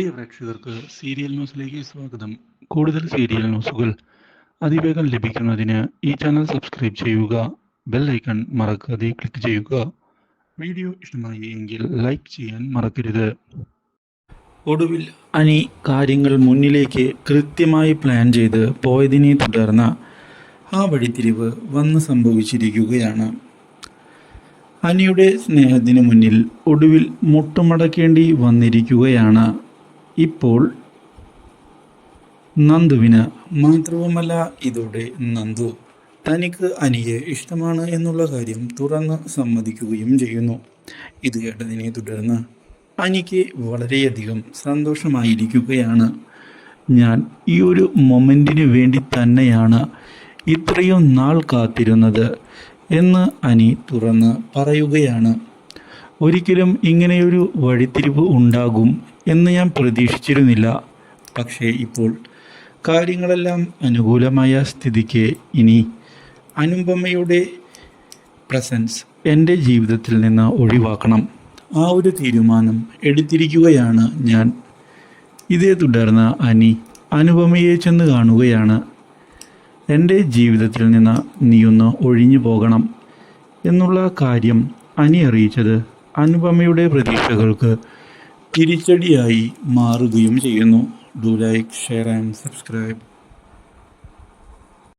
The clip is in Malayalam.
പ്രിയ പ്രേക്ഷകർക്ക് സീരിയൽ ന്യൂസിലേക്ക് സ്വാഗതം. കൂടുതൽ സീരിയൽ ന്യൂസുകൾ അതിവേഗം ലഭിക്കുന്നതിന് ഈ ചാനൽ സബ്സ്ക്രൈബ് ചെയ്യുക ബെൽ ഐക്കൺ മറക്കാതെ ക്ലിക്ക് ചെയ്യുക. വീഡിയോ ഇഷ്ടമായി എങ്കിൽ ലൈക്ക് ചെയ്യാൻ മറക്കരുത്. ഒടുവിൽ അനി കാര്യങ്ങൾ മുന്നിലേക്ക് കൃത്യമായി പ്ലാൻ ചെയ്ത് പോയതിനെ തുടർന്ന് ആ വഴിത്തിരിവ് വന്ന് സംഭവിച്ചിരിക്കുകയാണ്. അനിയുടെ സ്നേഹത്തിന് മുന്നിൽ ഒടുവിൽ മുട്ടുമടക്കേണ്ടി വന്നിരിക്കുകയാണ്. ഇപ്പോൾ നന്ദുവിന് മാത്രവുമല്ല ഇതോടെ നന്ദു തനിക്ക് അനിയെ ഇഷ്ടമാണ് എന്നുള്ള കാര്യം തുറന്ന് സമ്മതിക്കുകയും ചെയ്യുന്നു. ഇത് കേട്ടതിനെ തുടർന്ന് അനിക്ക് വളരെയധികം സന്തോഷമായിരിക്കുകയാണ്. ഞാൻ ഈ ഒരു മൊമെന്റിന് വേണ്ടി തന്നെയാണ് ഇത്രയും നാൾ കാത്തിരുന്നത് എന്ന് അനി തുറന്ന് പറയുകയാണ്. ഒരിക്കലും ഇങ്ങനെയൊരു വഴിത്തിരിവ് ഉണ്ടാകും എന്ന് ഞാൻ പ്രതീക്ഷിച്ചിരുന്നില്ല. പക്ഷേ ഇപ്പോൾ കാര്യങ്ങളെല്ലാം അനുകൂലമായ സ്ഥിതിക്ക് ഇനി അനുപമയുടെ പ്രസൻസ് എന്റെ ജീവിതത്തിൽ നിന്ന് ഒഴിവാക്കണം. ആ ഒരു തീരുമാനം എടുത്തിരിക്കുകയാണ് ഞാൻ. ഇതേ തുടർന്ന് അനി അനുപമയെ ചെന്ന് കാണുകയാണ്. എന്റെ ജീവിതത്തിൽ നിന്ന് നീയൊന്ന് ഒഴിഞ്ഞു പോകണം എന്നുള്ള കാര്യം അനി അറിയിച്ചത് അനുപമയുടെ പ്രതീക്ഷകൾക്ക് തിരിച്ചടിയായി മാറുകയും ചെയ്യുന്നു. Do like share and subscribe